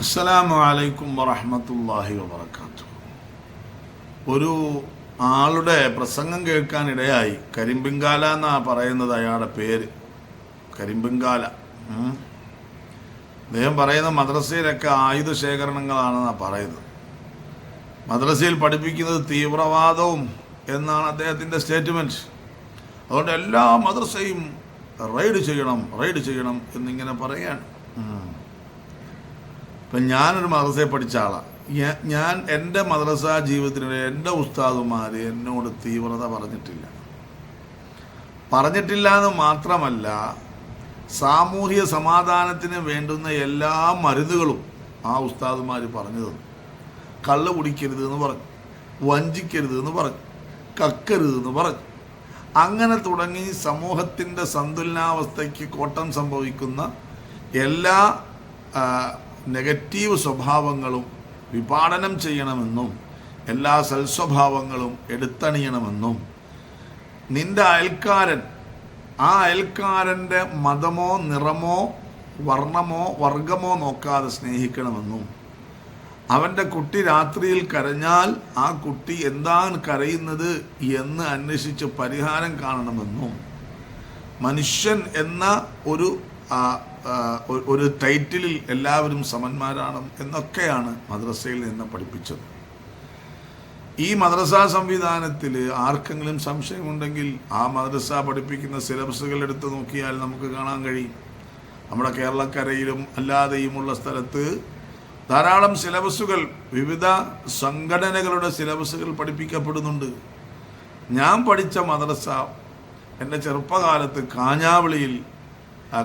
അസ്സലാമു അലൈക്കും വറഹമത്തല്ലാഹി വബർക്കാത്തു ഒരു ആളുടെ പ്രസംഗം കേൾക്കാനിടയായി കരിമ്പിങ്കാല എന്നാ പറയുന്നത് അയാളുടെ പേര്. കരിമ്പിങ്കാല. അദ്ദേഹം പറയുന്ന മദ്രസയിലൊക്കെ ആയുധ ശേഖരണങ്ങളാണെന്നാണ് പറയുന്നത്. മദ്രസയിൽ പഠിപ്പിക്കുന്നത് തീവ്രവാദവും എന്നാണ് അദ്ദേഹത്തിന്റെ സ്റ്റേറ്റ്മെന്റ് അതുകൊണ്ട് എല്ലാ മദ്രസയും റൈഡ് ചെയ്യണം റൈഡ് ചെയ്യണം എന്നിങ്ങനെ പറയാണ് ഉം. ഇപ്പം ഞാനൊരു മദ്രസയെ പഠിച്ച ആളാണ് ഞാൻ എന്റെ മദ്രസ ജീവിതത്തിനിടെ എന്റെ ഉസ്താദുമാർ എന്നോട് തീവ്രത പറഞ്ഞിട്ടില്ല. പറഞ്ഞിട്ടില്ല എന്ന് മാത്രമല്ല സാമൂഹിക സമാധാനത്തിന് വേണ്ടുന്ന എല്ലാ മരുന്നുകളും ആ ഉസ്താദുമാർ പറഞ്ഞു തന്നു. കള്ള് കുടിക്കരുത് എന്ന് പറഞ്ഞു വഞ്ചിക്കരുത് എന്ന് പറഞ്ഞു കക്കരുത് എന്ന് പറഞ്ഞു. അങ്ങനെ തുടങ്ങി സമൂഹത്തിന്റെ സന്തുലനാവസ്ഥയ്ക്ക് കോട്ടം സംഭവിക്കുന്ന എല്ലാ നെഗറ്റീവ് സ്വഭാവങ്ങളും വിപാടനം ചെയ്യണമെന്നും എല്ലാ സൽസ്വഭാവങ്ങളും എടുത്തണിയണമെന്നും. നിന്റെ അയൽക്കാരൻ ആ അയൽക്കാരന്റെ മതമോ നിറമോ വർണമോ വർഗമോ നോക്കാതെ സ്നേഹിക്കണമെന്നും. അവന്റെ കുട്ടി രാത്രിയിൽ കരഞ്ഞാൽ ആ കുട്ടി എന്താണ് കരയുന്നത് എന്ന് അന്വേഷിച്ച് പരിഹാരം കാണണമെന്നും. മനുഷ്യൻ എന്ന ഒരു ഒരു ടൈറ്റിലിൽ എല്ലാവരും സമന്മാരാണ് എന്നൊക്കെയാണ് മദ്രസയിൽ നിന്ന് പഠിപ്പിച്ചത്. ഈ മദ്രസ സംവിധാനത്തിൽ ആർക്കെങ്കിലും സംശയമുണ്ടെങ്കിൽ ആ മദ്രസ പഠിപ്പിക്കുന്ന സിലബസുകൾ എടുത്ത് നോക്കിയാൽ നമുക്ക് കാണാൻ കഴിയും. നമ്മുടെ കേരളക്കരയിലും അല്ലാതെയുമുള്ള സ്ഥലത്ത് ധാരാളം സിലബസുകൾ വിവിധ സംഘടനകളുടെ സിലബസുകൾ പഠിപ്പിക്കപ്പെടുന്നുണ്ട്. ഞാൻ പഠിച്ച മദ്രസ എന്റെ ചെറുപ്പകാലത്ത് കാഞ്ഞാവളിയിൽ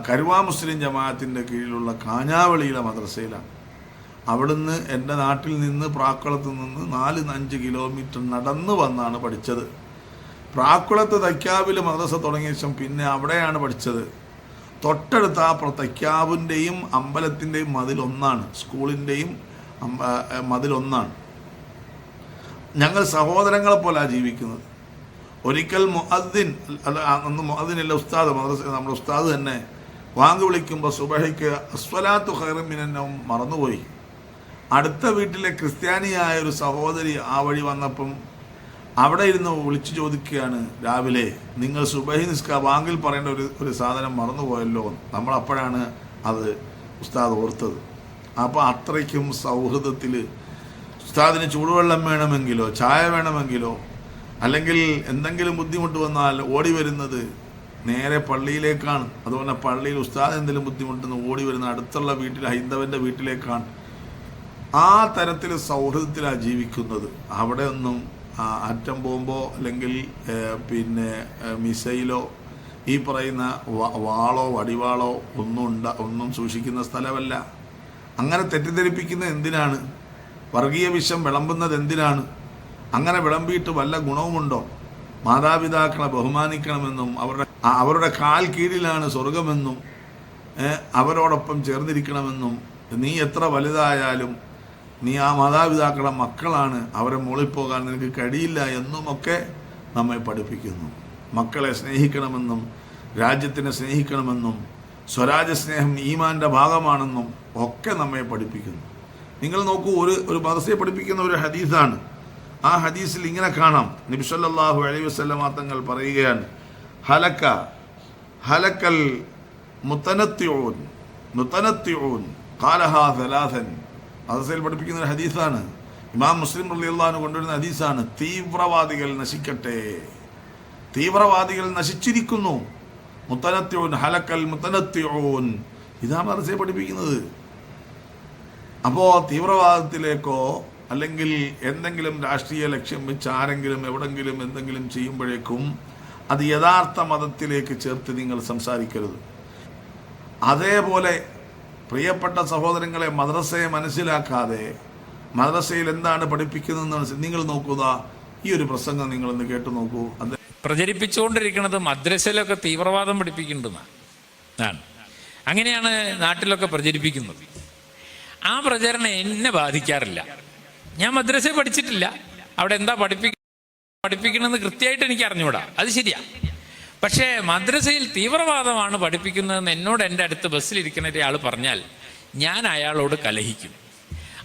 കരുവാ മുസ്ലിം ജമാഅത്തിന്റെ കീഴിലുള്ള കാഞ്ഞാവളിയിലെ മദ്രസയിലാണ്. അവിടുന്ന് എന്റെ നാട്ടിൽ നിന്ന് പ്രാക്കുളത്ത് നിന്ന് നാല് അഞ്ച് കിലോമീറ്റർ നടന്ന് വന്നാണ് പഠിച്ചത്. പ്രാക്കുളത്ത് തയ്ക്കാവിൽ മദ്രസ തുടങ്ങിയ ശേഷം പിന്നെ അവിടെയാണ് പഠിച്ചത്. തൊട്ടടുത്ത ആ തൈക്കാവിന്റെയും അമ്പലത്തിന്റെയും മതിലൊന്നാണ് സ്കൂളിന്റെയും മതിലൊന്നാണ് ഞങ്ങൾ സഹോദരങ്ങളെ പോലാണ് ജീവിക്കുന്നത്. ഒരിക്കൽ മുഅദ്ദിൻ അല്ല അന്ന് മുഅദ്ദിനല്ല ഉസ്താദ് മദ്രസ നമ്മുടെ ഉസ്താദ് തന്നെ വാങ്ങി വിളിക്കുമ്പോൾ സുബഹയ്ക്ക് അസ്വലാത്തു ഹൈറമിനും മറന്നുപോയി അടുത്ത വീട്ടിലെ ക്രിസ്ത്യാനിയായ ഒരു സഹോദരി ആ വഴി വന്നപ്പം അവിടെ ഇരുന്ന് വിളിച്ചു ചോദിക്കുകയാണ് രാവിലെ നിങ്ങൾ സുബഹി നിസ്ക വാങ്കിൽ പറയേണ്ട ഒരു ഒരു സാധനം മറന്നുപോയല്ലോ. നമ്മൾ അപ്പോഴാണ് അത് ഉസ്താദ് ഓർത്തത് അപ്പോൾ അത്രയ്ക്കും സൗഹൃദത്തിൽ ഉസ്താദിന് ചൂടുവെള്ളം വേണമെങ്കിലോ ചായ വേണമെങ്കിലോ അല്ലെങ്കിൽ എന്തെങ്കിലും ബുദ്ധിമുട്ട് വന്നാൽ ഓടി വരുന്നത് നേരെ പള്ളിയിലേക്കാണ്. അതുപോലെ പള്ളിയിൽ ഉസ്താദ് എന്തെങ്കിലും ബുദ്ധിമുട്ടെന്ന് ഓടി വരുന്ന അടുത്തുള്ള വീട്ടിൽ ഹൈന്ദവന്റെ വീട്ടിലേക്കാണ്. ആ തരത്തിൽ സൗഹൃദത്തിലാണ് ജീവിക്കുന്നത്. അവിടെ ഒന്നും അറ്റം ബോംബോ അല്ലെങ്കിൽ പിന്നെ മിസൈലോ ഈ പറയുന്ന വാളോ വടിവാളോ ഒന്നും ഉണ്ട ഒന്നും സൂക്ഷിക്കുന്ന സ്ഥലമല്ല. അങ്ങനെ തെറ്റിദ്ധരിപ്പിക്കുന്നത് എന്തിനാണ്? വർഗീയ വിഷം വിളമ്പുന്നത് എന്തിനാണ്? അങ്ങനെ വിളമ്പിയിട്ട് വല്ല ഗുണവുമുണ്ടോ? മാതാപിതാക്കളെ ബഹുമാനിക്കണമെന്നും അവരുടെ അവരുടെ കാൽ കീഴിലാണ് സ്വർഗമെന്നും അവരോടൊപ്പം ചേർന്നിരിക്കണമെന്നും നീ എത്ര വലുതായാലും നീ ആ മാതാപിതാക്കളുടെ മക്കളാണ് അവരെ മുകളിൽ പോകാൻ നിനക്ക് കഴിയില്ല എന്നുമൊക്കെ നമ്മെ പഠിപ്പിക്കുന്നു. മക്കളെ സ്നേഹിക്കണമെന്നും രാജ്യത്തിനെ സ്നേഹിക്കണമെന്നും സ്വരാജ്യ സ്നേഹം ഈമാന്റെ ഭാഗമാണെന്നും ഒക്കെ നമ്മെ പഠിപ്പിക്കുന്നു. നിങ്ങൾ നോക്കൂ ഒരു ഒരു മദർസയെ പഠിപ്പിക്കുന്ന ഒരു ഹദീസാണ്. ആ ഹദീസിൽ ഇങ്ങനെ കാണാം. നബിസല്ലാഹു അലൈഹി വസല്ലമ തങ്ങൾ പറയുകയാണ് ഹലക്ക ഹലക്കൽ മുത്തനത്തിയോൻ മുത്തനത്തിയോൻ കാലഹാ മദർസയിൽ പഠിപ്പിക്കുന്ന ഒരു ഹദീസാണ്. ഇമാം മുസ്ലിം റളിയല്ലാഹു കൊണ്ടുവരുന്ന ഹദീസാണ് തീവ്രവാദികൾ നശിക്കട്ടെ. തീവ്രവാദികൾ നശിച്ചിരിക്കുന്നു. മുത്തനത്യോൻ ഹലക്കൽ മുത്തനത്യോൻ ഇതാണ് അതസയെ പഠിപ്പിക്കുന്നത്. അപ്പോൾ തീവ്രവാദത്തിലേക്കോ അല്ലെങ്കിൽ എന്തെങ്കിലും രാഷ്ട്രീയ ലക്ഷ്യം വെച്ച് ആരെങ്കിലും എവിടെങ്കിലും എന്തെങ്കിലും ചെയ്യുമ്പോഴേക്കും അത് യഥാർത്ഥ മതത്തിലേക്ക് ചേർത്ത് നിങ്ങൾ സംസാരിക്കരുത്. അതേപോലെ പ്രിയപ്പെട്ട സഹോദരങ്ങളെ മദ്രസയെ മനസ്സിലാക്കാതെ മദ്രസയിൽ എന്താണ് പഠിപ്പിക്കുന്നതെന്ന് മനസ്സി- നിങ്ങൾ നോക്കുക. ഈ ഒരു പ്രസംഗം നിങ്ങൾ ഒന്ന് കേട്ടു നോക്കൂ. അത് പ്രചരിപ്പിച്ചുകൊണ്ടിരിക്കുന്നത് മദ്രസയിലൊക്കെ തീവ്രവാദം പഠിപ്പിക്കേണ്ടതാണ് അങ്ങനെയാണ് നാട്ടിലൊക്കെ പ്രചരിപ്പിക്കുന്നത്. ആ പ്രചരണം എന്നെ ബാധിക്കാറില്ല. ഞാൻ മദ്രസയിൽ പഠിച്ചിട്ടില്ല. അവിടെ എന്താ പഠിപ്പിക്ക പഠിപ്പിക്കണമെന്ന് കൃത്യമായിട്ട് എനിക്ക് അറിഞ്ഞുകൂടാ. അത് ശരിയാ. പക്ഷേ മദ്രസയിൽ തീവ്രവാദമാണ് പഠിപ്പിക്കുന്നതെന്ന് എന്നോട് എന്റെ അടുത്ത് ബസ്സിലിരിക്കുന്ന ഒരാൾ പറഞ്ഞാൽ ഞാൻ അയാളോട് കലഹിക്കും.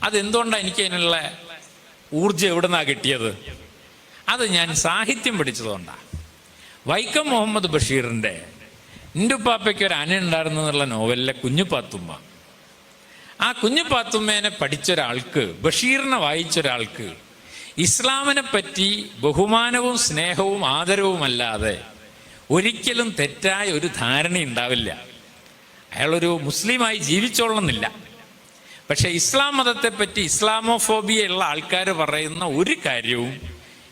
അതെന്തുകൊണ്ടാണ് എനിക്ക് അതിനുള്ള ഊർജം എവിടെ നിന്നാണ് കിട്ടിയത്? അത് ഞാൻ സാഹിത്യം പഠിച്ചതുകൊണ്ടാണ് വൈക്കം മുഹമ്മദ് ബഷീറിന്റെ എന്റെ ഉപ്പാപ്പയ്ക്ക് ഒരു അന ഉണ്ടായിരുന്നു എന്നുള്ള നോവലിലെ കുഞ്ഞുപാത്തുമ്മ. ആ കുഞ്ഞു പാത്തുമ്മേനെ പഠിച്ചൊരാൾക്ക് ബഷീറിനെ വായിച്ചൊരാൾക്ക് ഇസ്ലാമിനെ പറ്റി ബഹുമാനവും സ്നേഹവും ആദരവുമല്ലാതെ ഒരിക്കലും തെറ്റായ ഒരു ധാരണ ഉണ്ടാവില്ല. അയാളൊരു മുസ്ലിമായി ജീവിച്ചോളണമെന്നില്ല. പക്ഷേ ഇസ്ലാം മതത്തെപ്പറ്റി ഇസ്ലാമോഫോബിയ ഉള്ള ആൾക്കാർ പറയുന്ന ഒരു കാര്യവും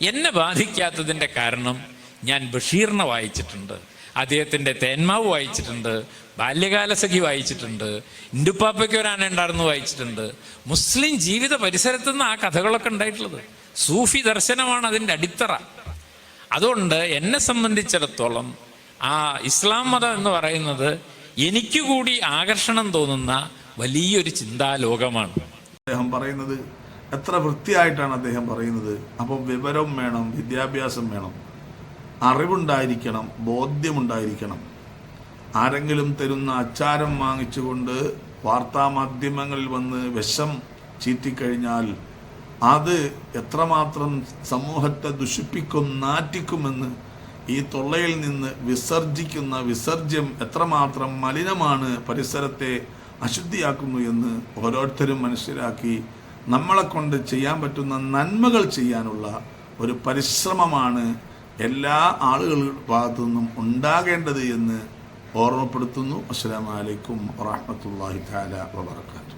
എന്നെ ബാധിക്കാത്തതിന്റെ കാരണം ഞാൻ ബഷീറിനെ വായിച്ചിട്ടുണ്ട്. അദ്ദേഹത്തിന്റെ തേന്മാവ് വായിച്ചിട്ടുണ്ട് ബാല്യകാലസഖി വായിച്ചിട്ടുണ്ട് ഇൻഡുപ്പാപ്പയ്ക്ക് ഒരു ആന ഉണ്ടായിരുന്നു വായിച്ചിട്ടുണ്ട്. മുസ്ലിം ജീവിത പരിസരത്തു നിന്ന് ആ കഥകളൊക്കെ ഉണ്ടായിട്ടുള്ളത്. സൂഫി ദർശനമാണ് അതിന്റെ അടിത്തറ. അതുകൊണ്ട് എന്നെ സംബന്ധിച്ചിടത്തോളം ആ ഇസ്ലാം മതം എന്ന് പറയുന്നത് എനിക്ക് കൂടി ആകർഷണം തോന്നുന്ന വലിയൊരു ചിന്താലോകമാണ്. അദ്ദേഹം പറയുന്നത് എത്ര വൃത്തിയായിട്ടാണ് അദ്ദേഹം പറയുന്നത്. അപ്പം വിവരം വേണം വിദ്യാഭ്യാസം വേണം. അറിവുണ്ടായിരിക്കണം ബോധ്യമുണ്ടായിരിക്കണം. ആരെങ്കിലും തരുന്ന അച്ചാരം വാങ്ങിച്ചുകൊണ്ട് വാർത്താമാധ്യമങ്ങളിൽ വന്ന് വിഷം ചീറ്റിക്കഴിഞ്ഞാൽ അത് എത്രമാത്രം സമൂഹത്തെ ദുഷിപ്പിക്കും നാറ്റിക്കുമെന്ന് ഈ തൊള്ളയിൽ നിന്ന് വിസർജിക്കുന്ന വിസർജ്യം എത്രമാത്രം മലിനമാണ് പരിസരത്തെ അശുദ്ധിയാക്കുന്നു എന്ന് ഓരോരുത്തരും മനസ്സിലാക്കി നമ്മളെ കൊണ്ട് ചെയ്യാൻ പറ്റുന്ന നന്മകൾ ചെയ്യാനുള്ള ഒരു പരിശ്രമമാണ് എല്ലാ ആളുകളുടെ ഭാഗത്തു നിന്നും ഉണ്ടാകേണ്ടത് എന്ന് ഓർമ്മപ്പെടുത്തുന്നു. അസ്സലാമു അലൈക്കും വറഹ്മത്തുള്ളാഹി തആല വബറകാതുഹു.